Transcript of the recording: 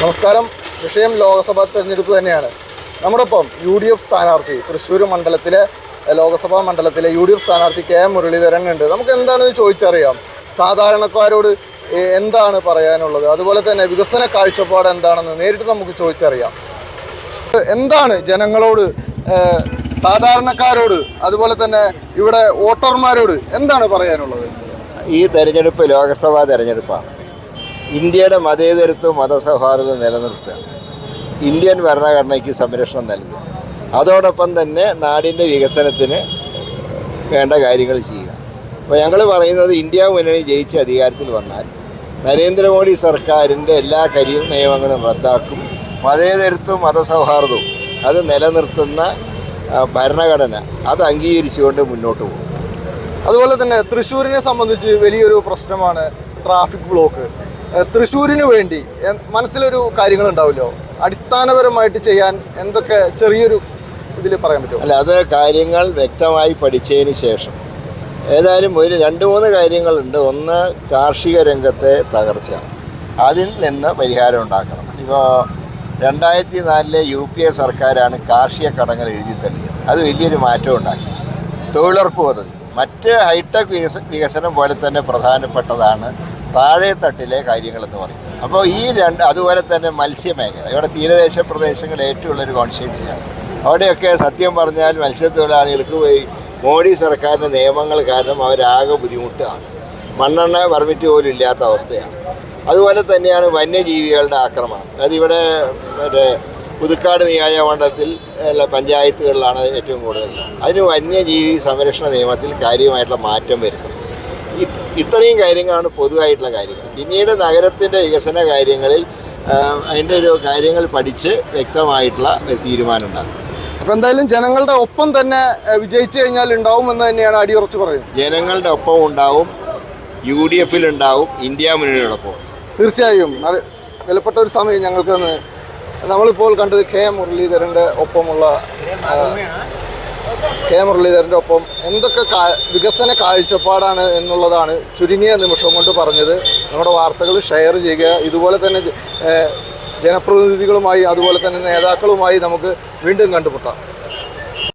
നമസ്കാരം. വിഷയം ലോക്സഭാ തെരഞ്ഞെടുപ്പ് തന്നെയാണ്. നമ്മുടെ ഒപ്പം യു ഡി എഫ് സ്ഥാനാർത്ഥി തൃശ്ശൂർ മണ്ഡലത്തിലെ ലോകസഭാ ലോക്സഭാ മണ്ഡലത്തിലെ യു ഡി എഫ് സ്ഥാനാർത്ഥി കെ എം മുരളീധരൻ ഉണ്ട് നമുക്ക് എന്താണെന്ന് ചോദിച്ചറിയാം? സാധാരണക്കാരോട് എന്താണ് പറയാനുള്ളത്? അതുപോലെ തന്നെ വികസന കാഴ്ചപ്പാട് എന്താണെന്ന് നേരിട്ട് നമുക്ക് ചോദിച്ചറിയാം. എന്താണ് ജനങ്ങളോട് സാധാരണക്കാരോട് അതുപോലെ തന്നെ ഇവിടെ വോട്ടർമാരോട് എന്താണ് പറയാനുള്ളത്? ഈ തെരഞ്ഞെടുപ്പ് ലോക്സഭാ തെരഞ്ഞെടുപ്പാണ്. ഇന്ത്യയുടെ മതേതരത്വം മതസൗഹാർദ്ദം നിലനിർത്തുക. ഇന്ത്യൻ ഭരണഘടനയ്ക്ക് സംരക്ഷണം നൽകുക. അതോടൊപ്പം തന്നെ നാടിന്റെ വികസനത്തിന് വേണ്ട കാര്യങ്ങൾ ചെയ്യുക. അപ്പോൾ ഞങ്ങൾ പറയുന്നത് ഇന്ത്യ മുന്നണി ജയിച്ച് അധികാരത്തിൽ വന്നാൽ നരേന്ദ്രമോദി സർക്കാരിന്റെ എല്ലാ കരി നിയമങ്ങളും റദ്ദാക്കും. മതേതരത്വം മതസൗഹാർദ്ദവും അത് നിലനിർത്തുന്ന ഭരണഘടന അത് അംഗീകരിച്ചുകൊണ്ട് മുന്നോട്ട് പോകും. അതുപോലെ തന്നെ തൃശ്ശൂരിനെ സംബന്ധിച്ച് വലിയൊരു പ്രശ്നമാണ് ട്രാഫിക് ബ്ലോക്ക്. തൃശ്ശൂരിന് വേണ്ടി മനസ്സിലൊരു കാര്യങ്ങൾ ഉണ്ടാവില്ലോ അടിസ്ഥാനപരമായിട്ട് ചെയ്യാൻ എന്തൊക്കെ ചെറിയൊരു ഇതിൽ പറയാൻ പറ്റും അല്ല അത് കാര്യങ്ങൾ വ്യക്തമായി പഠിച്ചതിന് ശേഷം. ഏതായാലും ഒരു രണ്ട് മൂന്ന് കാര്യങ്ങളുണ്ട്. ഒന്ന് കാർഷിക രംഗത്തെ തകർച്ച. അതിൽ നിന്ന് പരിഹാരം ഉണ്ടാക്കണം. ഇപ്പോൾ രണ്ടായിരത്തി നാലിലെ യു പി എ സർക്കാരാണ് കാർഷിക കടങ്ങൾ എഴുതി തള്ളിയത്. അത് വലിയൊരു മാറ്റം ഉണ്ടാക്കി. തൊഴിലുറപ്പ് പദ്ധതി. മറ്റ് ഹൈടെക് വികസ വികസനം പോലെ തന്നെ പ്രധാനപ്പെട്ടതാണ് താഴെ തട്ടിലെ കാര്യങ്ങളെന്ന് പറയുന്നത്. അപ്പോൾ ഈ രണ്ട് അതുപോലെ തന്നെ മത്സ്യമേഖല. ഇവിടെ തീരദേശ പ്രദേശങ്ങൾ ഏറ്റവും ഉള്ളൊരു കോൺസ്റ്റിറ്റ്യൻസിയാണ്. അവിടെയൊക്കെ സത്യം പറഞ്ഞാൽ മത്സ്യത്തൊഴിലാളികൾക്ക് പോയി മോഡി സർക്കാരിന്റെ നിയമങ്ങൾ കാരണം അവരാകെ ബുദ്ധിമുട്ടാണ്. മണ്ണെണ്ണ പെർമിറ്റ് പോലും ഇല്ലാത്ത അവസ്ഥയാണ്. അതുപോലെ തന്നെയാണ് വന്യജീവികളുടെ ആക്രമണം. അതിവിടെ മറ്റേ പുതുക്കാട് നിയോജകമണ്ഡലത്തിൽ അല്ല പഞ്ചായത്തുകളിലാണ് ഏറ്റവും കൂടുതൽ. അതിന് വന്യജീവി സംരക്ഷണ നിയമത്തിൽ കാര്യമായിട്ടുള്ള മാറ്റം വരുന്നത്. ഇത്രയും കാര്യങ്ങളാണ് പൊതുവായിട്ടുള്ള കാര്യങ്ങൾ. പിന്നീട് നഗരത്തിന്റെ വികസന കാര്യങ്ങളിൽ അതിന്റെ ഒരു കാര്യങ്ങൾ പഠിച്ച് വ്യക്തമായിട്ടുള്ള തീരുമാനം ഉണ്ടാകും അപ്പോൾ എന്തായാലും ജനങ്ങളുടെ ഒപ്പം തന്നെ വിജയിച്ചു കഴിഞ്ഞാൽ ഉണ്ടാവും എന്ന് തന്നെയാണ് അടിയുറച്ച് പറയുന്നത്. ജനങ്ങളുടെ ഒപ്പം ഉണ്ടാവും യു ഡി എഫിൽ ഉണ്ടാവും ഇന്ത്യ മുന്നണിയോടൊപ്പം. തീർച്ചയായും. വിലപ്പെട്ട ഒരു സമയം ഞങ്ങൾക്ക് നമ്മളിപ്പോൾ കണ്ടത് കെ മുരളീധരന്റെ ഒപ്പമുള്ള കെ മുരളീധരന്റെ ഒപ്പം എന്തൊക്കെ കാ- വികസന കാഴ്ചപ്പാടാണ് എന്നുള്ളതാണ് ചുരുങ്ങിയ നിമിഷം കൊണ്ട് പറഞ്ഞത്. നമ്മുടെ വാർത്തകൾ ഷെയർ ചെയ്യുക. ഇതുപോലെ തന്നെ ജനപ്രതിനിധികളുമായി അതുപോലെ തന്നെ നേതാക്കളുമായി നമുക്ക് വീണ്ടും കണ്ടുമുട്ടാം.